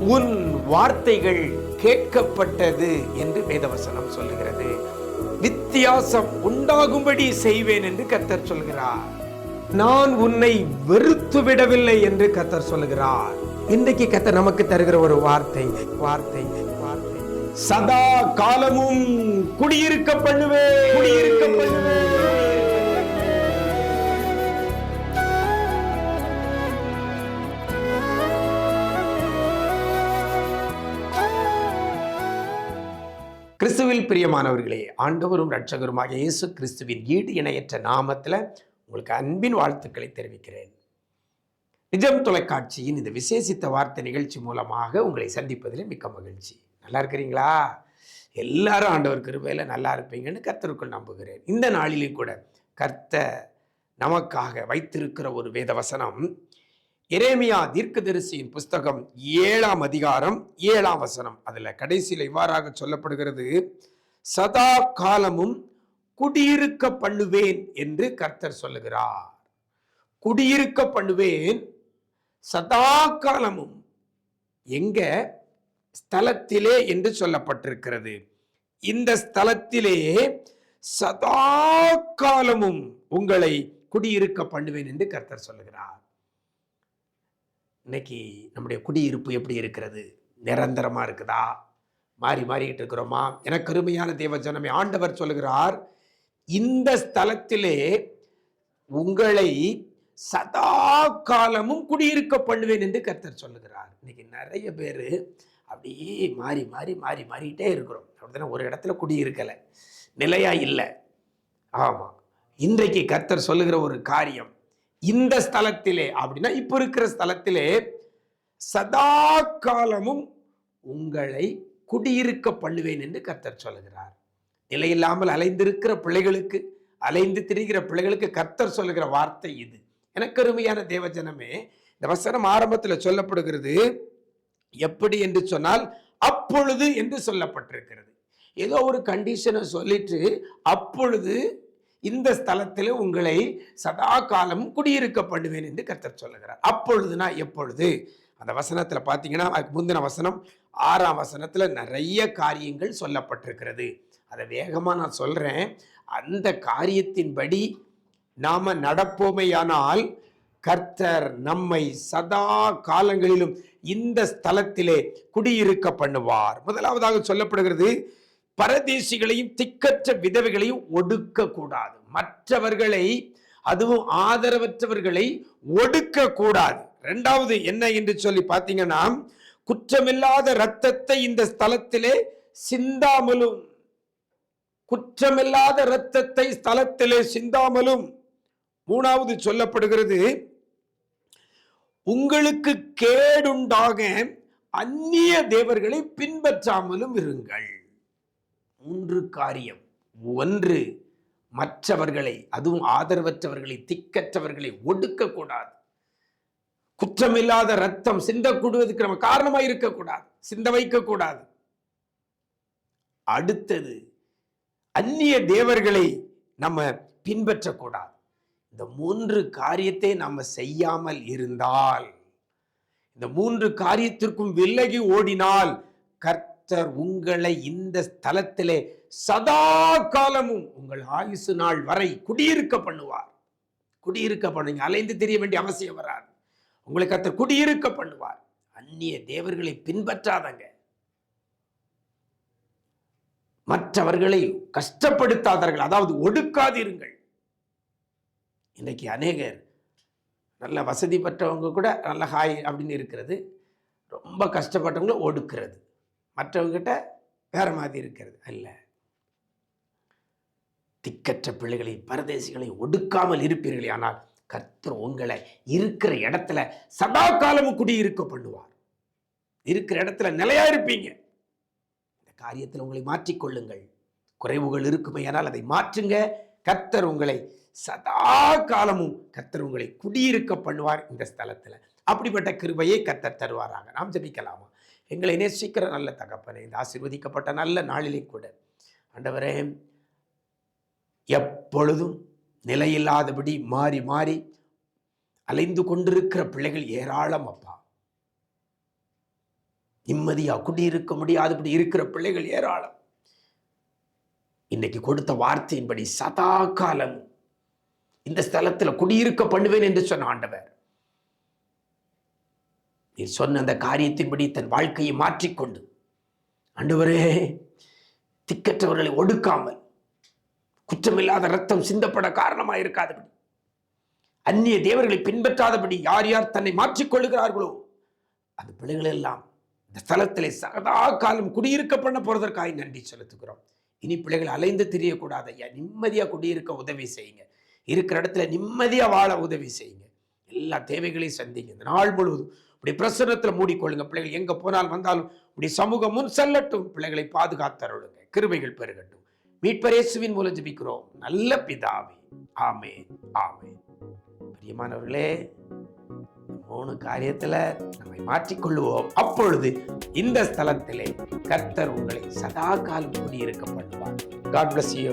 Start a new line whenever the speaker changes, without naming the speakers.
உன் வார்த்தைகள் கேட்கப்பட்டது என்று வேதவசனம் சொல்லுகிறது. வித்தியாசம் உண்டாகும்படி செய்வேன் என்று கத்தர் சொல்கிறார். நான் உன்னை வெறுத்து விடவில்லை என்று கத்தர் சொல்லுகிறார். இன்றைக்கு கத்தர் நமக்கு தருகிற ஒரு வார்த்தை வார்த்தை வார்த்தை. சதா காலமும் குடியிருக்க பண்ணுவேன். குடியிருக்க பண்ணுவேன். கிறிஸ்துவில் பிரியமானவர்களே ஆண்டவரும் இரட்சகருமாக இயேசு கிறிஸ்துவின் ஈடு இணையற்ற நாமத்தில் உங்களுக்கு அன்பின் வாழ்த்துக்களை தெரிவிக்கிறேன். நிஜம் தொலைக்காட்சியின் இந்த விசேஷித்த வார்த்தை நிகழ்ச்சி மூலமாக உங்களை சந்திப்பதில் மிக்க மகிழ்ச்சி. நல்லா இருக்கிறீங்களா? எல்லாரும் ஆண்டவர் கிருபையில் நல்லா இருப்பீங்கன்னு கர்த்தருக்குள் நம்புகிறேன். இந்த நாளிலும் கூட கர்த்த நமக்காக வைத்திருக்கிற ஒரு வேத வசனம் எரேமியா தீர்க்கதரிசியின் புஸ்தகம் ஏழாம் அதிகாரம் ஏழாம் வசனம். அதுல கடைசியில் இவ்வாறாக சொல்லப்படுகிறது சதா காலமும் குடியிருக்க பண்ணுவேன் என்று கர்த்தர் சொல்லுகிறார். குடியிருக்க பண்ணுவேன் சதா காலமும் எங்க? ஸ்தலத்திலே என்று சொல்லப்பட்டிருக்கிறது. இந்த ஸ்தலத்திலே சதா காலமும் உங்களை குடியிருக்க பண்ணுவேன் என்று கர்த்தர் சொல்லுகிறார். இன்னைக்கு நம்முடைய குடியிருப்பு எப்படி இருக்கிறது? நிரந்தரமாக இருக்குதா? மாறி மாறிக்கிட்டு இருக்கிறோமா? எனக்கு அருமையான தேவஜனமே ஆண்டவர் சொல்லுகிறார் இந்த ஸ்தலத்திலே உங்களை சதா காலமும் குடியிருக்க பண்ணுவேன் என்று கர்த்தர் சொல்லுகிறார். இன்னைக்கு நிறைய பேர் அப்படியே மாறி மாறி மாறி மாறிட்டே இருக்கிறோம். அப்படின்னா ஒரு இடத்துல குடியிருக்கலை. நிலையா இல்லை. ஆமாம் இன்றைக்கு கர்த்தர் சொல்லுகிற ஒரு காரியம் இந்த ஸ்தலத்திலே அப்படின்னா இப்போ இருக்கிற ஸ்தலத்திலே சதா காலமும் உங்களை குடியிருக்க பண்ணுவேன் என்று கர்த்தர் சொல்லுகிறார். நிலையில்லாமல் அலைந்திருக்கிற பிள்ளைகளுக்கு அலைந்து திரிகிற பிள்ளைகளுக்கு கர்த்தர் சொல்லுகிற வார்த்தை இது. எனக்கு அருமையான தேவஜனமே இந்த வசனம் ஆரம்பத்தில் சொல்லப்படுகிறது எப்படி என்று சொன்னால் அப்பொழுது என்று சொல்லப்பட்டிருக்கிறது. ஏதோ ஒரு கண்டிஷனை சொல்லிட்டு அப்பொழுது இந்த ஸ்தலத்தில் உங்களை சதா காலமும் குடியிருக்க பண்ணுவேன் என்று கர்த்தர் சொல்லுகிறார். அப்பொழுதுனா எப்பொழுது? அந்த வசனத்தில் பார்த்தீங்கன்னா அதுக்கு முந்தின வசனம் ஆறாம் வசனத்தில் நிறைய காரியங்கள் சொல்லப்பட்டிருக்கிறது. அதை வேகமாக நான் சொல்கிறேன் அந்த காரியத்தின்படி நாம் நடப்போமையானால் கர்த்தர் நம்மை சதா காலங்களிலும் இந்த ஸ்தலத்திலே குடியிருக்க பண்ணுவார். முதலாவதாக சொல்லப்படுகிறது பரதேசிகளையும் திக்கற்ற விதவைகளையும் ஒடுக்க கூடாது மற்றவர்களை அதுவும் ஆதரவற்றவர்களை ஒடுக்க கூடாது ரெண்டாவது என்ன என்று சொல்லி பார்த்தீங்கன்னா குற்றமில்லாத இரத்தத்தை இந்த ஸ்தலத்திலே சிந்தாமலும் குற்றமில்லாத இரத்தத்தை ஸ்தலத்திலே சிந்தாமலும். மூணாவது சொல்லப்படுகிறது உங்களுக்கு கேடுண்டாக அந்நிய தேவர்களை பின்பற்றாமலும் இருங்கள். மூன்று காரியம். ஒன்று மற்றவர்களை அதுவும் ஆதரவற்றவர்களை திக்கற்றவர்களை ஒடுக்கக்கூடாது. குற்றமில்லாத ரத்தம் சிந்தக்கூடுவதற்கு நம்ம காரணமாக இருக்கக்கூடாது. சிந்த வைக்கக்கூடாது. அடுத்தது அந்நிய தேவர்களை நம்ம பின்பற்றக்கூடாது. இந்த மூன்று காரியத்தை நம்ம செய்யாமல் இருந்தால் இந்த மூன்று காரியத்திற்கும் விலகி ஓடினால் கர்த்தர் உங்களை இந்த ஸ்தலத்திலே சதா காலமும் உங்கள் ஆயுசு நாள் வரை குடியிருக்க பண்ணுவார். குடியிருக்க பண்ணுங்க. அலைந்து தெரிய வேண்டிய அவசியம் வராது. உங்களை கர்த்தர் குடியிருக்க பண்ணுவார். அந்நிய தேவர்களை பின்பற்றாதங்க. மற்றவர்களை கஷ்டப்படுத்தாதார்கள் அதாவது ஒடுக்காதிருங்கள். இன்றைக்கு அநேகர் நல்ல வசதி பெற்றவங்க கூட நல்ல ஹாய் அப்படின்னு இருக்கிறது. ரொம்ப கஷ்டப்பட்டவங்கள ஒடுக்கிறது. மற்றவங்கிட்ட வேறு மாதிரி இருக்கிறது அல்ல. திக்கற்ற பிள்ளைகளை பரதேசிகளை ஒடுக்காமல் இருப்பீர்களே ஆனால் கர்த்தர் உங்களை இருக்கிற இடத்துல சதா காலமும் குடியிருக்க பண்ணுவார். இருக்கிற இடத்துல நிலையா இருப்பீங்க. இந்த காரியத்தில் உங்களை மாற்றிக்கொள்ளுங்கள். குறைவுகள் இருக்குமே ஆனால் அதை மாற்றுங்க. கர்த்தர் உங்களை சதா காலமும் கர்த்தர் உங்களை குடியிருக்க பண்ணுவார் இந்த ஸ்தலத்தில். அப்படிப்பட்ட கிருபையை கத்தர் தருவாராங்க நாம் ஜபிக்கலாமா? எங்களை நேசிக்கிற நல்ல தகப்பனே இந்த ஆசீர்வதிக்கப்பட்ட நல்ல நாளிலே கூட. ஆண்டவரே எப்பொழுதும் நிலையில்லாதபடி மாறி மாறி அலைந்து கொண்டிருக்கிற பிள்ளைகள் ஏராளம் அப்பா. நிம்மதியாக குடியிருக்க முடியாதபடி இருக்கிற பிள்ளைகள் ஏராளம். இன்னைக்கு கொடுத்த வார்த்தையின்படி சதா காலம் இந்த ஸ்தலத்தில் குடியிருக்க பண்ணுவேன் என்று சொன்ன ஆண்டவர். நீ சொன்ன அந்த காரியத்தின்படி தன் வாழ்க்கையை மாற்றிக்கொண்டு அண்டுவரே திக்கற்றவர்களை ஒடுக்காமல் குற்றமில்லாத ரத்தம் சிந்தப்பட காரணமாக இருக்காதபடி அந்நிய தேவர்களை பின்பற்றாதபடி யார் யார் தன்னை மாற்றிக்கொள்ளுகிறார்களோ அந்த பிள்ளைகள் எல்லாம் இந்த ஸ்தலத்திலே சகதா காலம் குடியிருக்க பண்ண போறதற்காக நன்றி செலுத்துகிறோம். இனி பிள்ளைகள் அலைந்து திரியக்கூடாது ஐயா. நிம்மதியாக குடியிருக்க உதவி செய்யுங்க. இருக்கிற இடத்துல நிம்மதியாக வாழ உதவி செய்யுங்க. எல்லா தேவைகளையும் சந்திங்க. இந்த நாள் முழுவதும் இப்படி பிரசன்னத்தில் மூடிக்கொள்ளுங்க. பிள்ளைகள் எங்க போனால் வந்தாலும் இப்படி சமூகம் முன் செல்லட்டும். பிள்ளைகளை பாதுகாத்தருளுங்க. கிருமைகள் பெருகட்டும். மீட்பரேசுவின் மூலம் ஜபிக்கிறோம். நல்ல பிதாவே. ஆமே ஆமே பிரியமானவர்களே மூணு காரியத்துல நம்மை மாற்றிக்கொள்ளுவோம். அப்பொழுது இந்த ஸ்தலத்திலே கர்த்தர் உங்களை சதா காலம் குடியிருக்க பண்ணுவார் காட் பிளஸ்
யூ